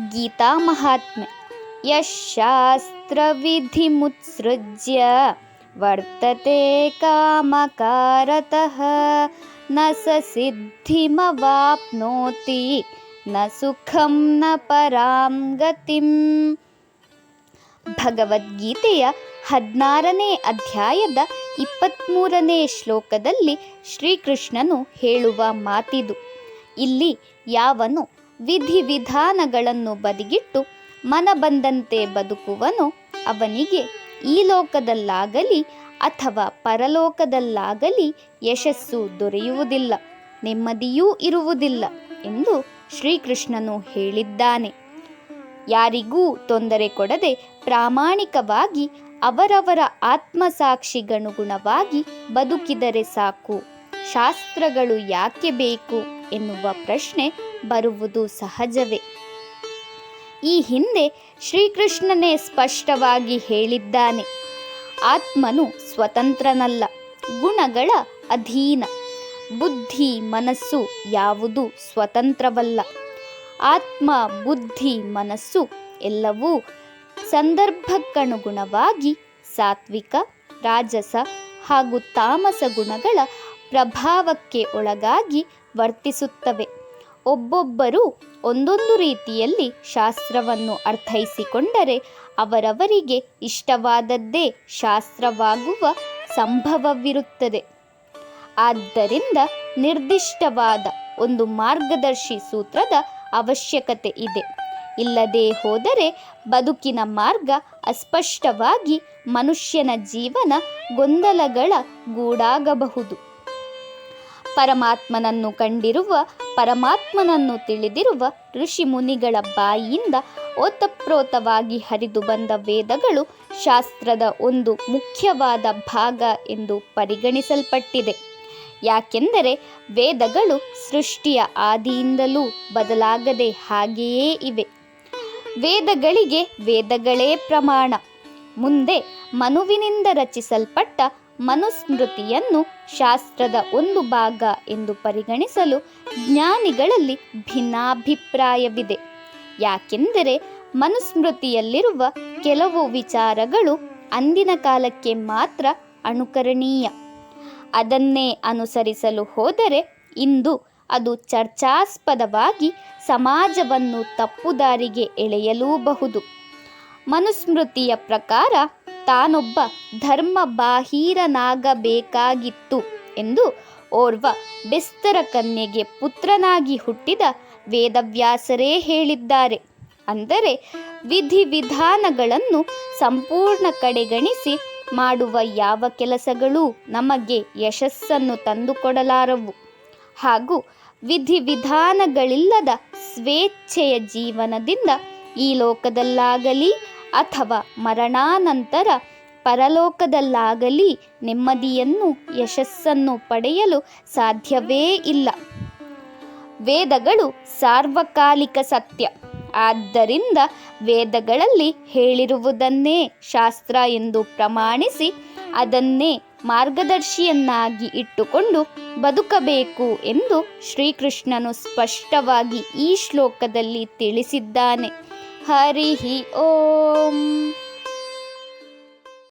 ಗೀತಾ ಮಹಾತ್ಮೆ. ಯಶಾಸ್ತ್ರವಿಧಿಮುತ್ಸೃಜ್ಯ, ವರ್ತತೆ ಕಾಮಕಾರತಃ, ನ ಸ ಸಿದ್ಧಿಮವಾಪ್ನೋತಿ, ನ ಸುಖಂ ನ ಪರಾಂ ಗತಿಂ. ಭಗವದ್ಗೀತೆಯ ಹದಿನಾರನೇ ಅಧ್ಯಾಯದ ಇಪ್ಪತ್ತ್ಮೂರನೇ ಶ್ಲೋಕದಲ್ಲಿ ಶ್ರೀಕೃಷ್ಣನು ಹೇಳುವ ಮಾತಿದು. ಇಲ್ಲಿ ಯಾವನು ವಿಧಿವಿಧಾನಗಳನ್ನು ಬದಿಗಿಟ್ಟು ಮನ ಬಂದಂತೆ ಬದುಕುವನು ಅವನಿಗೆ ಈ ಲೋಕದಲ್ಲಾಗಲಿ ಅಥವಾ ಪರಲೋಕದಲ್ಲಾಗಲಿ ಯಶಸ್ಸು ದೊರೆಯುವುದಿಲ್ಲ, ನೆಮ್ಮದಿಯೂ ಇರುವುದಿಲ್ಲ ಎಂದು ಶ್ರೀಕೃಷ್ಣನು ಹೇಳಿದ್ದಾನೆ. ಯಾರಿಗೂ ತೊಂದರೆ ಕೊಡದೆ ಪ್ರಾಮಾಣಿಕವಾಗಿ ಅವರವರ ಆತ್ಮಸಾಕ್ಷಿಗನುಗುಣವಾಗಿ ಬದುಕಿದರೆ ಸಾಕು. ಶಾಸ್ತ್ರಗಳು ಯಾಕೆ ಬೇಕು? ಎನ್ನುವ ಪ್ರಶ್ನೆ ಬರುವುದು ಸಹಜವೇ. ಈ ಹಿಂದೆ ಶ್ರೀಕೃಷ್ಣನೇ ಸ್ಪಷ್ಟವಾಗಿ ಹೇಳಿದ್ದಾನೆ, ಆತ್ಮನು ಸ್ವತಂತ್ರನಲ್ಲ, ಗುಣಗಳ ಅಧೀನ, ಬುದ್ಧಿ ಮನಸ್ಸು ಯಾವುದು ಸ್ವತಂತ್ರವಲ್ಲ, ಆತ್ಮ ಬುದ್ಧಿ ಮನಸ್ಸು ಎಲ್ಲವೂ ಸಂದರ್ಭಕ್ಕನುಗುಣವಾಗಿ ಸಾತ್ವಿಕ, ರಾಜಸ ಹಾಗೂ ತಾಮಸ ಗುಣಗಳ ಪ್ರಭಾವಕ್ಕೆ ಒಳಗಾಗಿ ವರ್ತಿಸುತ್ತವೆ. ಒಬ್ಬೊಬ್ಬರು ಒಂದೊಂದು ರೀತಿಯಲ್ಲಿ ಶಾಸ್ತ್ರವನ್ನು ಅರ್ಥೈಸಿಕೊಂಡರೆ ಅವರವರಿಗೆ ಇಷ್ಟವಾದದ್ದೇ ಶಾಸ್ತ್ರವಾಗುವ ಸಂಭವವಿರುತ್ತದೆ. ಆದ್ದರಿಂದ ನಿರ್ದಿಷ್ಟವಾದ ಒಂದು ಮಾರ್ಗದರ್ಶಿ ಸೂತ್ರದ ಅವಶ್ಯಕತೆ ಇದೆ. ಇಲ್ಲದೆ ಹೋದರೆ ಬದುಕಿನ ಮಾರ್ಗ ಅಸ್ಪಷ್ಟವಾಗಿ ಮನುಷ್ಯನ ಜೀವನ ಗೊಂದಲಗಳ ಗೂಡಾಗಬಹುದು. ಪರಮಾತ್ಮನನ್ನು ಕಂಡಿರುವ, ಪರಮಾತ್ಮನನ್ನು ತಿಳಿದಿರುವ ಋಷಿ ಮುನಿಗಳ ಬಾಯಿಯಿಂದ ಓತಪ್ರೋತವಾಗಿ ಹರಿದು ಬಂದ ವೇದಗಳು ಶಾಸ್ತ್ರದ ಒಂದು ಮುಖ್ಯವಾದ ಭಾಗ ಎಂದು ಪರಿಗಣಿಸಲ್ಪಟ್ಟಿದೆ. ಯಾಕೆಂದರೆ ವೇದಗಳು ಸೃಷ್ಟಿಯ ಆದಿಯಿಂದಲೂ ಬದಲಾಗದೆ ಹಾಗೆಯೇ ಇವೆ. ವೇದಗಳಿಗೆ ವೇದಗಳೇ ಪ್ರಮಾಣ. ಮುಂದೆ ಮನುವಿನಿಂದ ರಚಿಸಲ್ಪಟ್ಟ ಮನುಸ್ಮೃತಿಯನ್ನು ಶಾಸ್ತ್ರದ ಒಂದು ಭಾಗ ಎಂದು ಪರಿಗಣಿಸಲು ಜ್ಞಾನಿಗಳಲ್ಲಿ ಭಿನ್ನಾಭಿಪ್ರಾಯವಿದೆ. ಯಾಕೆಂದರೆ ಮನುಸ್ಮೃತಿಯಲ್ಲಿರುವ ಕೆಲವು ವಿಚಾರಗಳು ಅಂದಿನ ಕಾಲಕ್ಕೆ ಮಾತ್ರ ಅನುಕರಣೀಯ. ಅದನ್ನೇ ಅನುಸರಿಸಲು ಹೋದರೆ ಇಂದು ಅದು ಚರ್ಚಾಸ್ಪದವಾಗಿ ಸಮಾಜವನ್ನು ತಪ್ಪುದಾರಿಗೆ ಎಳೆಯಲೂಬಹುದು. ಮನುಸ್ಮೃತಿಯ ಪ್ರಕಾರ ತಾನೊಬ್ಬ ಧರ್ಮ ಬಾಹಿರನಾಗಬೇಕಾಗಿತ್ತು ಎಂದು ಓರ್ವ ಬೆಸ್ತರ ಕನ್ಯೆಗೆ ಪುತ್ರನಾಗಿ ಹುಟ್ಟಿದ ವೇದವ್ಯಾಸರೇ ಹೇಳಿದ್ದಾರೆ. ಅಂದರೆ ವಿಧಿವಿಧಾನಗಳನ್ನು ಸಂಪೂರ್ಣ ಕಡೆಗಣಿಸಿ ಮಾಡುವ ಯಾವ ಕೆಲಸಗಳೂ ನಮಗೆ ಯಶಸ್ಸನ್ನು ತಂದುಕೊಡಲಾರವು. ಹಾಗೂ ವಿಧಿವಿಧಾನಗಳಿಲ್ಲದ ಸ್ವೇಚ್ಛೆಯ ಜೀವನದಿಂದ ಈ ಲೋಕದಲ್ಲಾಗಲಿ ಅಥವಾ ಮರಣಾನಂತರ ಪರಲೋಕದಲ್ಲಾಗಲಿ ನೆಮ್ಮದಿಯನ್ನು, ಯಶಸ್ಸನ್ನು ಪಡೆಯಲು ಸಾಧ್ಯವೇ ಇಲ್ಲ. ವೇದಗಳು ಸಾರ್ವಕಾಲಿಕ ಸತ್ಯ. ಆದ್ದರಿಂದ ವೇದಗಳಲ್ಲಿ ಹೇಳಿರುವುದನ್ನೇ ಶಾಸ್ತ್ರ ಎಂದು ಪ್ರಮಾಣಿಸಿ ಅದನ್ನೇ ಮಾರ್ಗದರ್ಶಿಯನ್ನಾಗಿ ಇಟ್ಟುಕೊಂಡು ಬದುಕಬೇಕು ಎಂದು ಶ್ರೀಕೃಷ್ಣನು ಸ್ಪಷ್ಟವಾಗಿ ಈ ಶ್ಲೋಕದಲ್ಲಿ ತಿಳಿಸಿದ್ದಾನೆ. हरि ओम।